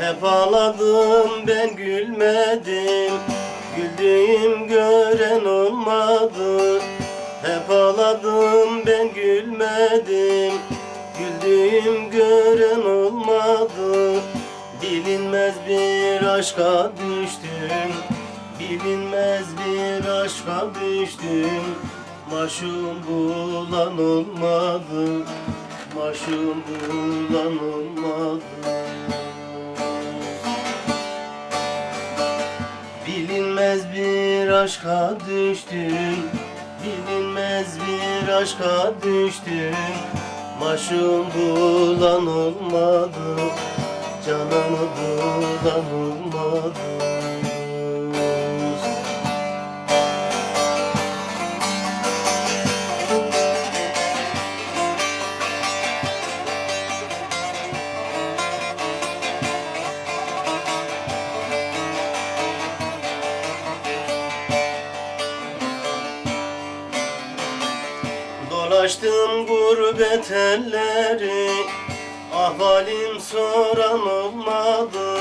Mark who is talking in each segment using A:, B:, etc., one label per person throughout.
A: Hep ağladım ben gülmedim. Güldüğüm gören olmadı. Hep ağladım ben gülmedim. Güldüğüm gören olmadı. Bilinmez bir aşka düştüm. Bilinmez bir aşka düştüm. Maşum bulan olmadı. Maşum bulan olmadı aşka düştüm. Bilinmez bir aşka düştüm. Maşum bulan olmadı. Canımı bulan Dolaştım gurbet elleri Ahvalim soran olmadı.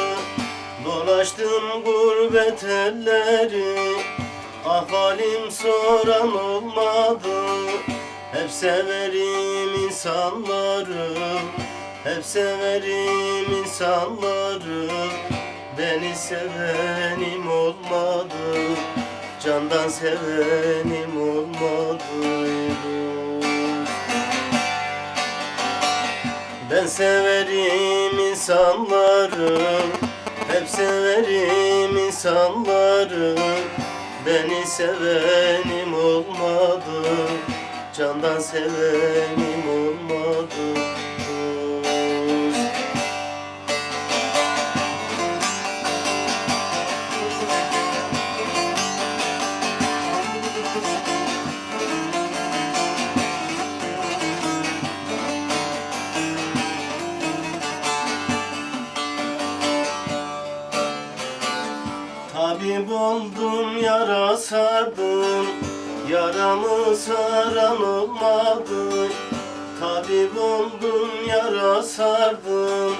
A: Dolaştım gurbet elleri Ahvalim soran olmadı. Hep severim insanları Hep severim insanları. Beni sevenim olmadı Candan sevenim olmadı Ben severim insanları Hep severim insanları. Beni sevenim olmadı Candan sevenim olmadı Tabip oldum yara sardım. Yaramı saran olmadı Tabip oldum yara sardım.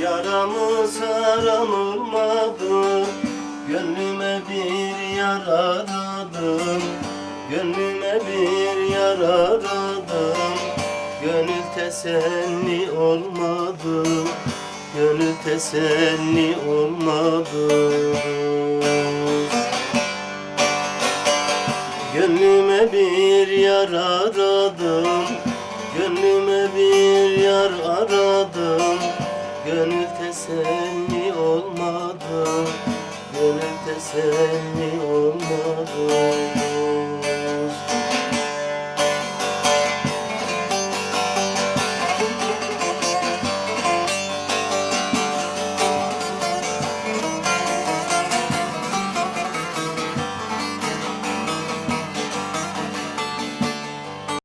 A: Yaramı saran olmadı Gönlüme bir yar aradım Gönlüme bir yar aradım Gönül teselli olmadı. Gönül teselli olmadı bir yar aradım. Gönlüme bir yar aradım. Gönül teselli olmadı. Gönül teselli olmadı